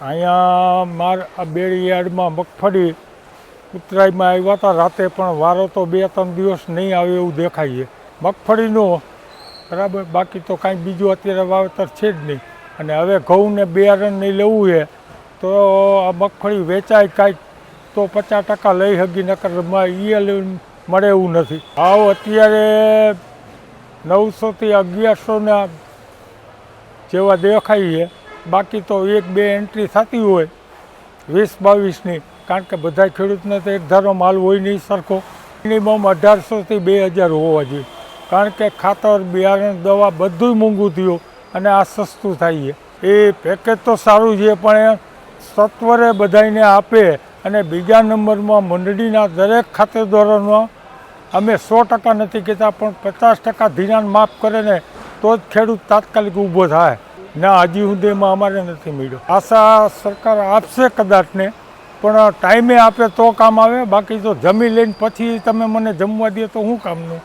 અહીંયા મારા બેડી યાર્ડમાં મગફળી ઉતરાઈમાં આવ્યા હતા, રાતે પણ વારો તો બે ત્રણ દિવસ નહીં આવે એવું દેખાય છે. મગફળીનું બરાબર, બાકી તો કાંઈ બીજું અત્યારે વાવેતર છે જ નહીં. અને હવે ઘઉંને બિયારણ નહીં લેવું છે, તો આ મગફળી વેચાય કાંઈક તો પચાસ ટકા લઈ શકી નકર ઈયલ મળે એવું નથી. આવો અત્યારે નવસોથી અગિયારસોના જેવા દેખાય છે. બાકી તો એક બે એન્ટ્રી થતી હોય, વીસ બાવીસની, કારણ કે બધા ખેડૂતને તો એક ધારો માલ હોય નહીં સરખો. મિનિમમ અઢારસોથી બે હજાર હોવા જોઈએ. કારણ કે ખાતર, બિયારણ, દવા બધું મોંઘું થયું અને આ સસ્તું થાય છે. એ પેકેજ તો સારું છે, પણ એ સત્વરે બધાને આપે અને બીજા નંબરમાં મંડળીના દરેક ખાતેદારોનો અમે સો ટકા નથી કહેતા, પણ પચાસ ટકા ધિરાણ માફ કરે ને, તો જ ખેડૂત તાત્કાલિક ઊભો થાય. ના, હજી સુધીમાં અમારે નથી મળ્યો. આશા સરકાર આપશે કદાચને પણ ટાઈમે આપે તો કામ આવે. બાકી તો જમી લઈને પછી તમે મને જમવા દે તો શું કામનું?